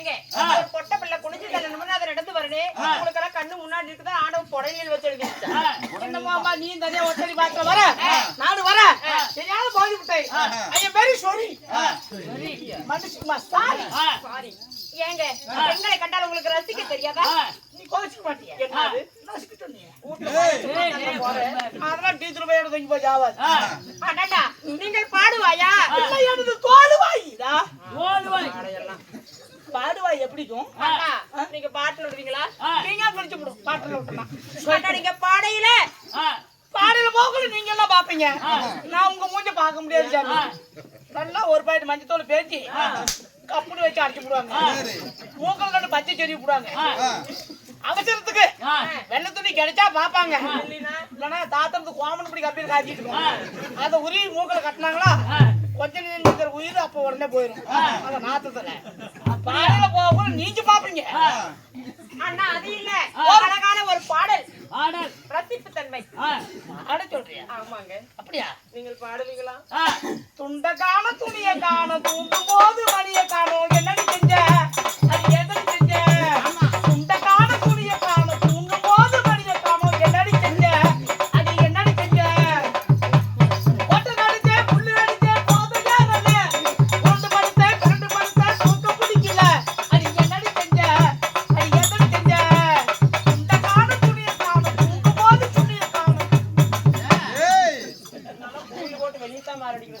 ஏங்க ஒரு பொட்ட பிள்ளை குனிஞ்சு தன்னை நிமிர்ந்து நடந்து வரனே உங்களுக்கெல்லாம் கண்ணு முன்னாடி இருக்குதா? ஆண்டவன் புடையில வச்சு எழுதிருச்சா என்னமாமா நீ தனியா ஒத்தடி பார்க்க வர? நாடு வர. தெரியாத போய் விட்டேன். ஐயா வெரி சாரி மன்னிச்சுமா சாரி சாரி ஏங்க பெண்களை கண்டால் உங்களுக்கு ரசிக்க தெரியாதா? நீ கோச்சிக்க மாட்டியா? என்னது. அதெல்லாம் டீச்சர் போய் எடுத்து இங்க போய் ஆவாது அடடா, நீங்கள் பாடுவாயா? இல்லை எனது பாடையெல்லாம். அண்ணா, நீங்க பாட்டுல விடுவீங்களா? நீங்க குளிச்சு விடும் பாட்டில் விட்டுலாம் நீங்க பாடையில. பாடையில போகல நீங்க எல்லாம் பாப்பீங்க. நான் உங்க மூஞ்ச பார்க்க முடியாது சாமி. நல்லா ஒரு பாயிண்ட் மஞ்சத்தோல் பேத்தி கப்புனு வச்சு அடிச்சு விடுவாங்க மூக்கல் கண்டு பச்சை செடி விடுவாங்க அவசரத்துக்கு வெள்ளை துணி கிடைச்சா பாப்பாங்க. இல்லைன்னா தாத்தனுக்கு கோமன் இப்படி கப்பியில் காய்ச்சிட்டு இருக்கும் அதை உருவி மூக்கல கட்டினாங்களா கொஞ்ச நேரம் உயிர் அப்ப உடனே போயிடும் அந்த நாத்தத்துல பாடையில போக நீங்க பாப்பீங்க அண்ணா அது இல்ல. அழகான ஒரு பாடல். ரசிப்பு தன்மை. ஆட சொல்றியா? ஆமாங்க. அப்படியா? நீங்கள் பாடுவீங்களா? துண்ட காண துணிய காண தூண்டும் போது மணிய காணோம். என்னடி போட்டு வெளியே தான் மாரடிக்கிறது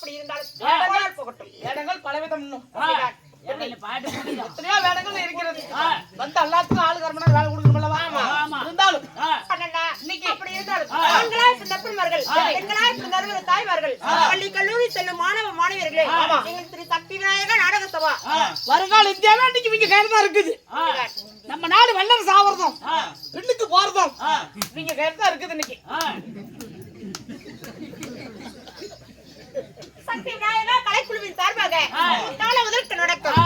அப்படி இருந்தாலும் வேண்டாம் போகட்டும். வேடங்கள் பலவிதம் இன்னும். எத்தனையோ வேடங்கள் இருக்கிறது. வந்து எல்லாத்துக்கும் ஆளு கரமனா வேலை கொடுக்கணும்ல ஆமா. இருந்தாலும். இன்னைக்கு. அப்படி இருந்தாலும். ஆண்களாய் பிறந்த தப்பிமார்கள், பெண்களாய் பிறந்த அருமையான தாய்மார்கள், பள்ளி கல்லூரி செல்லும் மாணவ மாணவியர்களே எங்கள் திரு சக்தி விநாயக நாடக சபா. வருங்கால இந்தியாவே இன்னைக்கு இவங்க கையில இருக்குது. நம்ம நாடு வல்லரசு ஆவறதும். பெண்ணுக்கு போறதும். இவங்க கையில இருக்குது இன்னைக்கு. சக்தி நாயகா கலைக்குழுவின் சார்பாக கால முதலுக்கு நடக்கும்.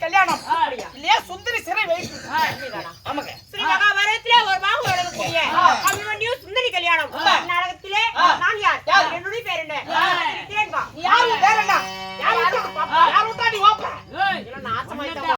கல்யாணம். இல்லையா? சுந்தரி சிறை வைப்பு. ஆமாங்க. ஒரு பாகம் நடக்கக்கூடிய சுந்தரி கல்யாணம்.